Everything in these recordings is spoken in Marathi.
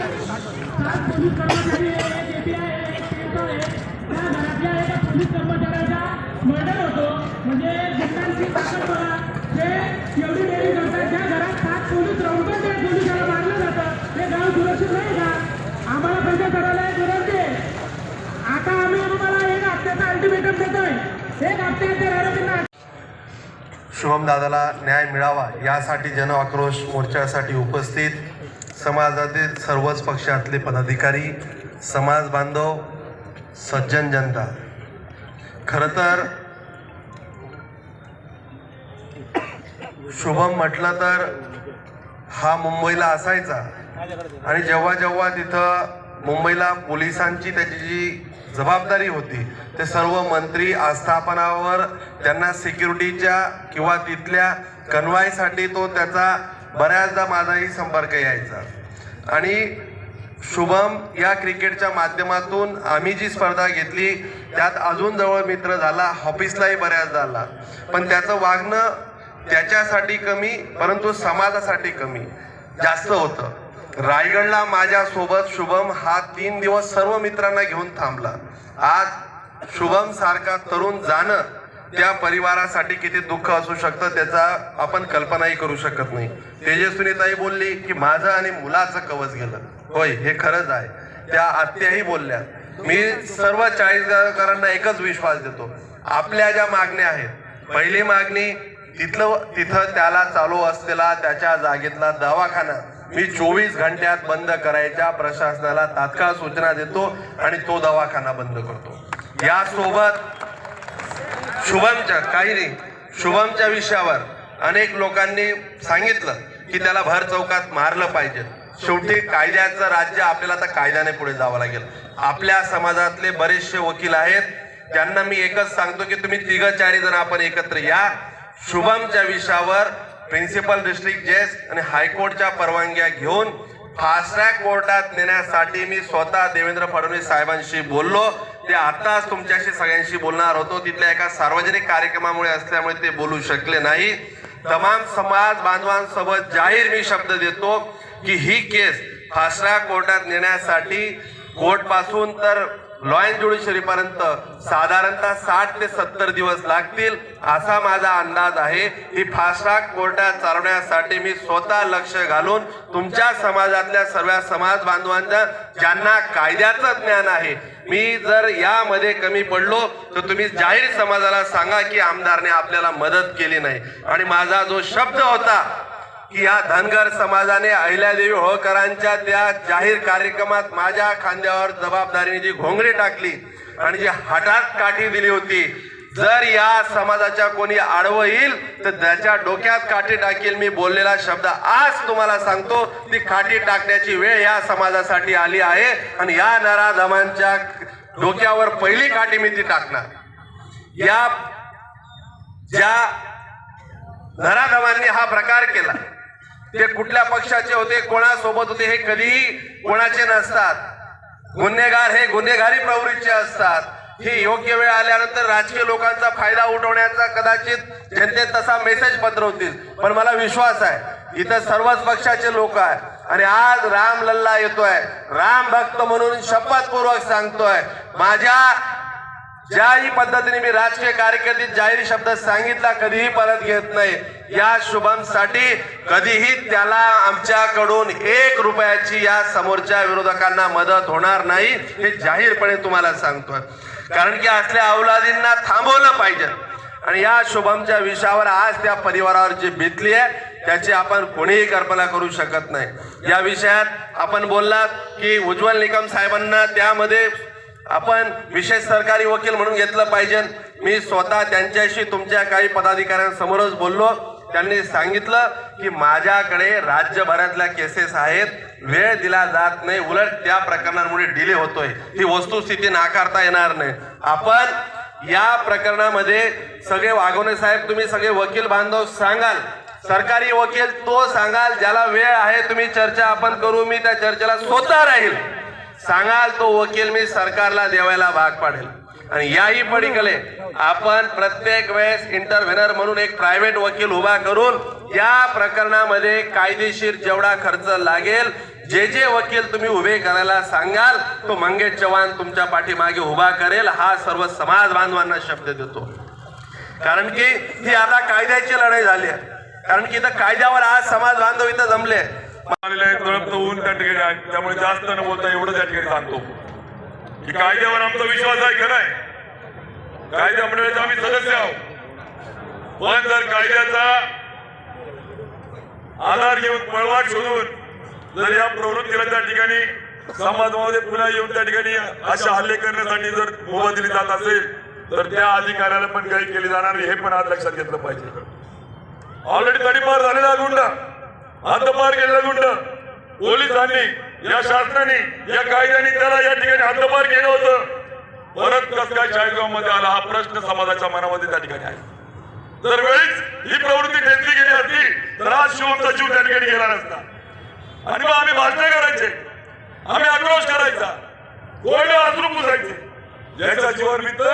पोलीस कर्मचारी त्या घरातल्या एका पोलीस कर्मचाऱ्याचा मर्डर होतो म्हणजे घटनांची ताकद बघा ते एवढी डेअरी करतात ज्या घरात सात पोलीस राहून पण त्या पोलिसाला मारलं जातं ते गाव सुरक्षित नाही का आम्हाला पैसे करायला एक विनंती आहे आता आम्ही तुम्हाला एक हप्त्याचा अल्टिमेटम देतोय एक हप्त्याच्या आरोपींना शुभम दादाला न्याय मिळावा यासाठी जन आक्रोश मोर्चासाठी उपस्थित समाजातील सर्वच पक्षातले पदाधिकारी समाज बांधव सज्जन जनता. खरं तर शुभम म्हटलं तर हा मुंबईला असायचा. आणि जेव्हा जेव्हा तिथं मुंबईला पोलिसांची त्याची जी जबाबदारी होती. ते सर्व मंत्री आस्थापनावर त्यांना सिक्युरिटीच्या किंवा तिथल्या कन्वायसाठी तो त्याचा बऱ्याचदा माझाही संपर्क यायचा. आणि शुभम या क्रिकेटच्या माध्यमातून आम्ही जी स्पर्धा घेतली त्यात अजून जवळ मित्र झाला ऑफिसलाही बऱ्याच झाला. पण त्याचं वागणं त्याच्यासाठी कमी परंतु समाजासाठी कमी जास्त होतं. रायगडला माझ्या सोबत शुभम हा तीन दिवस सर्व मित्रांना घेऊन थांबला. आज शुभम सारखा तरुण जाणं त्या परिवारासाठी किती दुःख असू शकतं त्याचा आपण कल्पनाही करू शकत नाही. तेजस्विनीताई बोलली की माझं आणि मुलाचं कवच गेलं. होय हे खरंच आहे. त्या आत्याही बोलल्या मी सर्व चाळीसगावकरांना एकच विश्वास देतो. आपल्या ज्या मागण्या आहेत पहिली मागणी तिथलं तिथं त्याला चालू असलेला त्याच्या जागेतला दवाखाना मी चोवीस घंट्यात बंद करायच्या प्रशासनाला तात्काळ सूचना देतो आणि तो दवाखाना बंद करतो. यासोबत शुभमच्या काही नाही शुभमच्या विषयावर अनेक लोकांनी सांगितलं की त्याला भर चौकात मारलं पाहिजे. शेवटी कायद्याचं राज्य आपल्याला आता कायद्याने पुढे जावं लागेल. आपल्या समाजातले बरेचसे वकील आहेत त्यांना मी एकच सांगतो की तुम्ही तिघ चारी जण आपण एकत्र या. शुभमच्या विषयावर प्रिन्सिपल डिस्ट्रिक्ट जज आणि हायकोर्टच्या परवानग्या घेऊन फास्ट ट्रॅक कोर्टात नेण्यासाठी मी स्वतः देवेंद्र फडणवीस साहेबांशी बोललो. ते आताच तुमच्याशी सगळ्यांशी बोलणार होतो. तिथल्या एका सार्वजनिक कार्यक्रमामुळे असल्यामुळे ते बोलू शकले नाही. तमाम समाज बांधवांसोबत जाहीर मी शब्द देतो की ही केस फास्ट ट्रॅक कोर्टात नेण्यासाठी कोर्टपासून तर लॉ अँड पर्यंत साधारणतः साठ ते सत्तर दिवस लागतील असा माझा अंदाज आहे. ही फास्ट ट्रॅक कोर्टात चालवण्यासाठी मी स्वतः लक्ष घालून तुमच्या समाजातल्या सर्व समाज बांधवांच्या ज्यांना कायद्याचं ज्ञान आहे मी जर यामध्ये कमी पडलो तर तुम्ही जाहीर समाजाला सांगा की आमदारने आपल्याला मदत केली नाही. आणि माझा जो शब्द होता की या धनगर समाजाने अहिल्यादेवी होळकरांच्या त्या जाहीर कार्यक्रमात माझ्या खांद्यावर जबाबदारीने जी घोंगडी टाकली आणि जी हठात काठी दिली होती जर या समाजाच्या कोणी आडवं येईल तर त्याच्या डोक्यात काठी टाकेल मी बोललेला शब्द आज तुम्हाला सांगतो. ती काठी टाकण्याची वेळ या समाजासाठी आली आहे आणि या नराधमांच्या डोक्यावर पहिली काठी मी ती टाकणार. या ज्या नराधमांनी हा प्रकार केला ते कुठल्या पक्षाचे होते कोणासोबत होते हे कधीही कोणाचे नसतात. गुन्हेगार हे गुन्हेगारी प्रवृत्तीचे असतात. ही योग्य वेळ आल्यानंतर राजकीय लोकांचा फायदा उठवण्याचा कदाचित जनतेत तसा मेसेज पत्रवतील पण मला विश्वास आहे इथं सर्वच पक्षाचे लोक आहे. आणि आज राम लल्ला येतोय. राम भक्त म्हणून शपथपूर्वक सांगतोय माझ्या ज्याही पद्धतीने मी राजकीय कारकिर्दीत जाहीर शब्द सांगितला कधीही परत घेत नाही. या शुभमसाठी कधीही त्याला आमच्याकडून एक रुपयाची या समोरच्या विरोधकांना मदत होणार नाही हे जाहीरपणे तुम्हाला सांगतोय. कारण की असल्या अवलादींना थांबवलं पाहिजे. आणि या शुभमच्या विषयावर आज त्या परिवारावर जी बितली आहे त्याची आपण कोणीही कल्पना करू शकत नाही. या विषयात आपण बोललात की उज्ज्वल निकम साहेबांना त्यामध्ये आपण विशेष सरकारी वकील म्हणून घेतलं पाहिजे. मी स्वतः त्यांच्याशी तुमच्या काही पदाधिकाऱ्यांसमोरच बोललो. त्यांनी सांगितलं की माझ्याकडे राज्यभरातल्या केसेस आहेत. वेळ दिला जात नाही. उलट त्या प्रकरणांमुळे डिले होतोय. ही वस्तुस्थिती नाकारता येणार नाही. आपण या प्रकरणामध्ये सगळे वागवणे साहेब तुम्ही सगळे वकील बांधव सांगाल. सरकारी वकील तो सांगाल ज्याला वेळ आहे तुम्ही चर्चा आपण करू. मी त्या चर्चेला स्वतः राहील. सांगाल तो वकील मी सरकारला देवायला भाग पाडेल. आणि याही पडीकडे आपण प्रत्येक वेळेस इंटरव्हेनर म्हणून एक प्रायव्हेट वकील उभा करून या प्रकरणामध्ये कायदेशीर जेवढा खर्च लागेल जे जे वकील तुम्ही उभे करायला सांगाल तो मंगेश चव्हाण तुमच्या पाठीमागे उभा करेल हा सर्व समाज बांधवांना शब्द देतो. कारण की ही आता कायद्याची लढाई झाली आहे. कारण की इथं कायद्यावर आज समाज बांधव इथं जमले तळपत ऊन त्या ठिकाणी आहे. त्यामुळे जास्त न बोलता एवढं त्या ठिकाणी सांगतो. की कायद्यावर आमचा विश्वास आहे खरं आहे. कायद्या मंडळाचे आम्ही सदस्य आहोत. पण जर कायद्याचा आधार घेऊन पळवाट शोधून जर या प्रवृत्तीला त्या ठिकाणी समाजामध्ये पुन्हा येऊन त्या ठिकाणी अशा हल्ले करण्यासाठी जर मुभा दिली जात असेल तर त्या अधिकाऱ्याला पण काही केले जाणार हे पण आज लक्षात घेतलं पाहिजे. ऑलरेडी तडीपार झालेला गुंडा. हद्दपार केलेला गुंड. पोलिसांनी या शासनाने या कायद्याने त्याला या ठिकाणी हद्दपार केलं होतं. परत कस काय चाळीसगावमध्ये आला हा प्रश्न समाजाच्या मनामध्ये त्या ठिकाणी आहे. जर वेळीच ही प्रवृत्ती ठेचली गेली असती तर आज शिवमचा जीव त्या ठिकाणी गेला नसता. आणि मग आम्ही भाषण करायचे. आम्ही आक्रोश करायचा. कोण अश्रू पुसायचे. ज्याच्या जीवन मित्र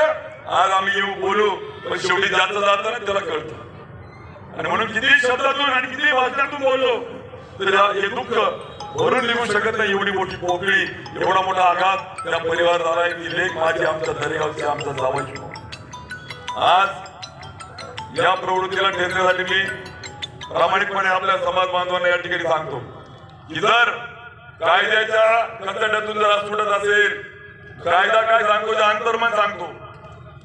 आज आम्ही येऊ बोलू. पण शेवटी ज्याचं जातं त्याला कळतं. आणि म्हणून किती शब्दातून आणि किती वाचनातून बोललो तर हे दुःख भरून लिहू शकत नाही एवढी मोठी पोकळी एवढा मोठा आघात. त्या परिवार झालाय की लेख माझी आमच्या दरेगावची आमचा जावायची आज या प्रवृत्तीला ठेवण्यासाठी मी प्रामाणिकपणे आपल्या समाज बांधवांना या ठिकाणी सांगतो की जर कायद्याच्या कचड्यातून जर सुटत असेल कायदा काय सांगतो जे अंतर्मन सांगतो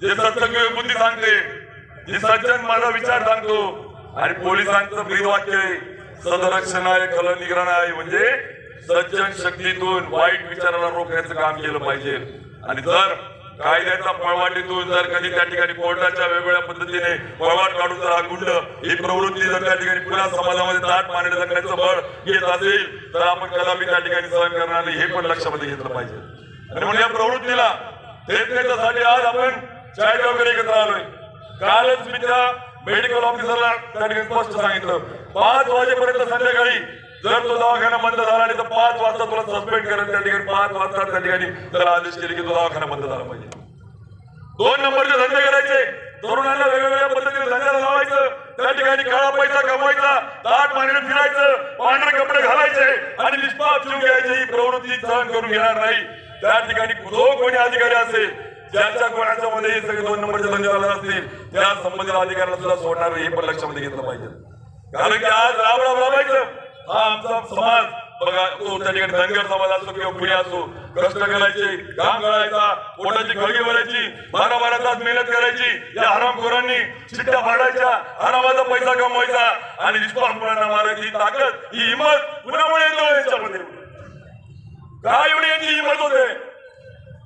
जे सत्संग बुद्धी सांगते जे सज्जन माझा विचार सांगतो आणि पोलिसांचं ब्रीदवाक्य आहे सदरक्षण आहे कल निग्रहण आहे म्हणजे सज्जन शक्तीतून वाईट विचाराला रोखण्याचं काम केलं पाहिजे. आणि जर कायद्याच्या पळवाटीतून जर कधी त्या ठिकाणी कोर्टाच्या वेगवेगळ्या पद्धतीने पळवाट काढून जर हा गुंड ही प्रवृत्ती जर त्या ठिकाणी पुन्हा समाजामध्ये दाट मानले जगण्याचं बळ घेत असेल तर आपण कदापि त्या ठिकाणी सहन करणार नाही हे पण लक्षामध्ये घेतलं पाहिजे. आणि म्हणून या प्रवृत्तीला थेट आज आपण चाळीस वगैरे एकत्र आलोय. कालच मी त्या मेडिकल ऑफिसरला त्या ठिकाणी स्पष्ट सांगितलं. पाच वाजेपर्यंत संध्याकाळी जर तो दवाखाना बंद झाला नाही तर पाच वाजता तुला सस्पेंड करेल त्या ठिकाणी पाच वाजता त्या ठिकाणी त्याला आदेश केले की तो दवाखाना बंद झाला पाहिजे. दोन नंबरचे धंदे करायचे. तरुणांना वेगवेगळ्या पद्धतीने धंद्याला लावायचं. त्या ठिकाणी काळा पैसा कमवायचा दाट मांडणे फिरायचं पांढरे कपडे घालायचे आणि निष्पाप जीव घ्यायची. ही प्रवृत्ती सहन करून घेणार नाही. त्या ठिकाणी जो कोणी अधिकारी असेल ज्याच्या कोणाच्यामध्ये हे सगळे दोन नंबरचे धंदे चालत असतील त्या संबंधित अधिकाऱ्याला सुद्धा सोडणार हे पण लक्षामध्ये घेतलं पाहिजे. कारण की आज राब राब राबायचं हा आमचा समाज बघा तो त्या ठिकाणी धनगर समाज असो किंवा पुणे असो कष्ट करायचे काम करायचा पोटाची खळगी भरायची बारा बारा तास मेहनत करायची या हरामखोरांनी चिट्ट्या फाडायच्या हरामाचा पैसा कमवायचा आणि निष्पाप मुलांना मारायची ताकद ही हिंमत पुण्यामुळे येतो याच्यामध्ये. काय एवढी यांची हिंमत होते?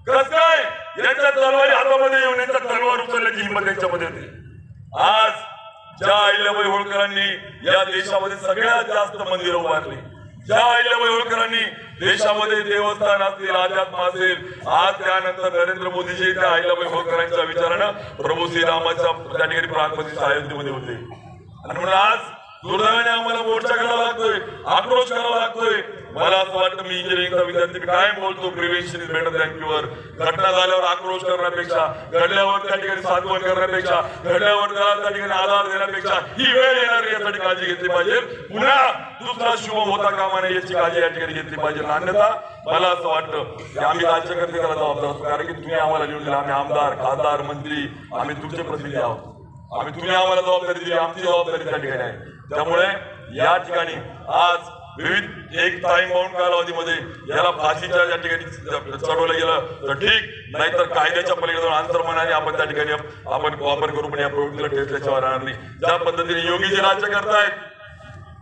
कस काय? यांच्या तलवारी हातामध्ये येऊन यांच्या तलवार उचलण्याची हिंमत यांच्यामध्ये होती. आज ज्या अहिल्याबाई होळकरांनी या देशामध्ये सगळ्यात जास्त मंदिरं उभारली ज्या अहिल्याबाई होळकरांनी देशामध्ये देवस्थान असतील अध्यात्म असेल आज त्यानंतर नरेंद्र मोदीजी त्या अहिल्याबाई होळकरांच्या विचारानं प्रभू श्रीरामाच्या त्या ठिकाणी प्राणपती अयोध्येमध्ये होते. आणि म्हणून आज दुर्दैवाने आम्हाला मोर्चा करावा लागतोय आक्रोश करावा लागतोय. मला असं वाटतं मी इंजिनिअरिंगचा विद्यार्थी काय बोलतो prevention is better than cure घटना झाल्यावर आक्रोश करण्यापेक्षा घडल्यावर त्या ठिकाणी साधवण करण्यापेक्षा घडल्यावर त्या ठिकाणी आधार देण्यापेक्षा ही वेळ येणार यासाठी काळजी घेतली पाहिजे. पुन्हा दुसरा शुभम होता कामा नये याची काळजी या ठिकाणी घेतली पाहिजे. अन्यथा मला असं वाटतं की आम्ही राज्यकर्ते त्याला जबाबदार असतो कारण की तुम्ही आम्हाला लिहून दिला आम्ही आमदार खासदार मंत्री आम्ही तुमचे प्रतिनिधी आहोत. आम्ही तुम्ही आम्हाला जबाबदारी दिली आमची जबाबदारी त्या ठिकाणी आहे. त्यामुळे या ठिकाणी आज विविध एक टाइम बाउंड कालावधीमध्ये याला फाशीच्या या ठिकाणी चढवलं गेलं तर ठीक नाहीतर कायद्याच्या पलीकडे जाऊन अंतर्मनाने आपण त्या ठिकाणी आपण वापर करू पण या प्रवृत्तीला ठेवल्याशिवाय राहणार नाही. ज्या पद्धतीने योगीजी राज्य करतायत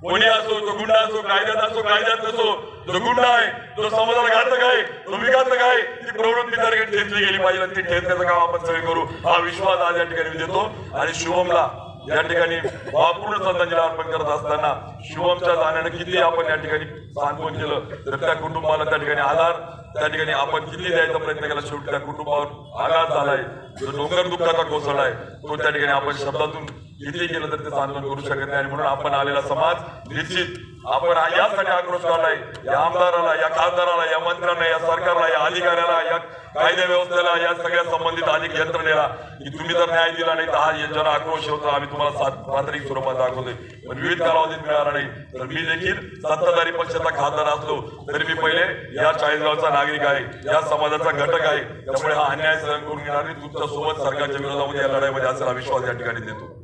कोणी असो तो गुंडा असो कायद्यात असो कायद्यात नसो जो गुंडा आहे तो समाजाला घातक आहे तो विघातक आहे ती प्रवृत्ती त्या ठिकाणी ठेचली गेली पाहिजे ती ठेचण्याचं काम आपण सगळे करू. हा विश्वास आज या ठिकाणी मी देतो. आणि शुभमला या ठिकाणी पूर्ण श्रद्धांजली अर्पण करत असताना शिवमच्या जाण्यानं किती आपण या ठिकाणी सांगून केलं तर त्या कुटुंबाला त्या ठिकाणी आधार त्या ठिकाणी आपण किती द्यायचा प्रयत्न केला शेवटी त्या कुटुंबावर आघात झालाय. जो डोंगर दुःखाचा कोसळलाय तो त्या ठिकाणी आपण शब्दातून इथे गेलं तर त्याचं आंदोलन करू शकत नाही आणि म्हणून आपण आलेला समाज निश्चित आपण यासाठी आक्रोश काढलाय या आमदाराला या खासदाराला या मंत्र्यांना या सरकारला या अधिकाऱ्याला या कायदा व्यवस्थेला या सगळ्या संबंधित अधिक यंत्रणेला की तुम्ही जर न्याय दिला नाही तर हा आक्रोश होता आम्ही तुम्हाला सात तांत्रिक स्वरूपात दाखवतोय. पण विविध कालावधीत मिळाला नाही. तर मी देखील सत्ताधारी पक्षाचा खासदार असलो तरी मी पहिले या चाळीसगावचा नागरिक आहे या समाजाचा घटक आहे. त्यामुळे हा अन्याय सहन करून घेणार नाही तुमच्यासोबत सरकारच्या विरोधामध्ये या लढाईमध्ये असेल हा विश्वास या ठिकाणी देतो.